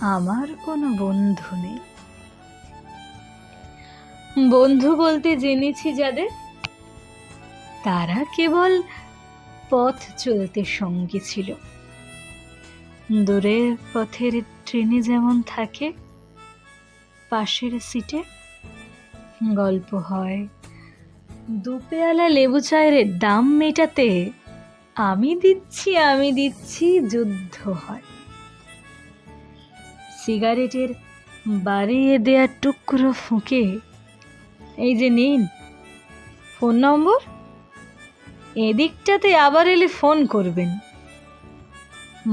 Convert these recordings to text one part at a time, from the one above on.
আমার কোনো বন্ধু নেই। বন্ধু বলতে জেনেছি যাদের। তারা কেবল পথ চলতে সঙ্গী ছিল। দূরের পথের ট্রেনে যেমন থাকে, পাশের সিটে গল্প হয়। দুপেয়ালা লেবু চায়ের দাম মেটাতে আমি দিচ্ছি আমি দিচ্ছি, যুদ্ধ হয়। সিগারেটের বাড়িয়ে দেয়া টুকরো ফুঁকে। এই যে নিন, ফোন নম্বর? এদিকটাতে আবার এলে ফোন করবেন।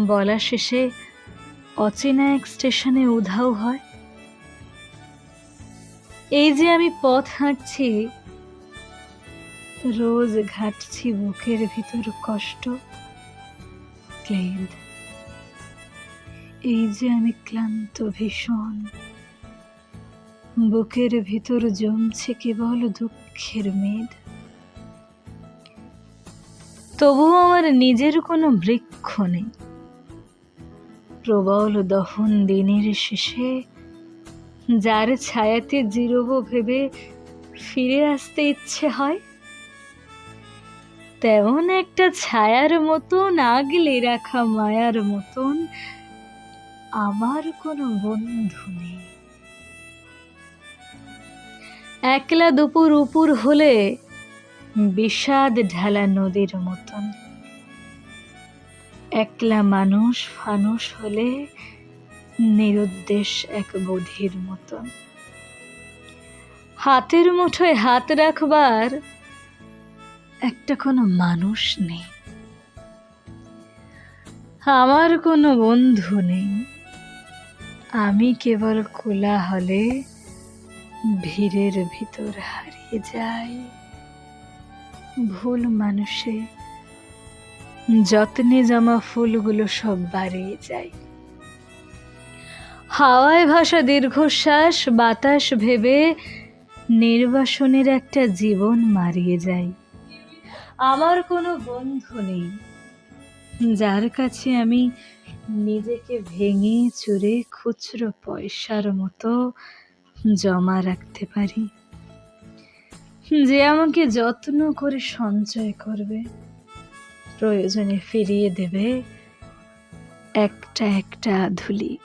বলা শেষে অচেনা এক স্টেশনে উধাও হয়। এই যে আমি পথ হাঁটছি, রোজ ঘাটছি বুকের ভিতর কষ্ট, ক্লেদ। এই যে আমি ক্লান্ত ভীষণ। বুকের ভিতর জমছে কেবল দুঃখের মেদ। তবুও আমার নিজের কোনো বৃক্ষ নেই। প্রবল দহন দিনের শেষে যার ছায়াতে জিরব ভেবে ফিরে আসতে ইচ্ছে হয়, তেমন একটা ছায়ার মতন আগলে রাখা মায়ার মতন আমার কোনো বন্ধু নেই। একলা দুপুর উপুর হলে বিষাদ ঢালা নদীর মতন। একলা মানুষ ফানুষ হলে নিরুদ্দেশ এক বোধির মতন। হাতের মুঠোয় হাত রাখবার একটা কোনো মানুষ নেই। আমার কোনো বন্ধু নেই। আমি কেবল কোলাহলে ভিড়ের ভিতর হারিয়ে যাই। ভুল মানুষে, যত্নে জমা ফুলগুলো সব বাড়িয়ে যায় হাওয়ায় ভাসা দীর্ঘশ্বাস, বাতাস ভেবে নির্বাসনের একটা জীবন মারিয়ে যায় আমার কোনো বন্ধু নেই। যার কাছে আমি নিজেকে ভেঙে চুরে খুচরো পয়সার মতো জমা রাখতে পারি। যে আমাকে যত্ন করে সঞ্চয় করবে, প্রয়োজনে ফিরিয়ে দেবে একটা একটা ধুলি।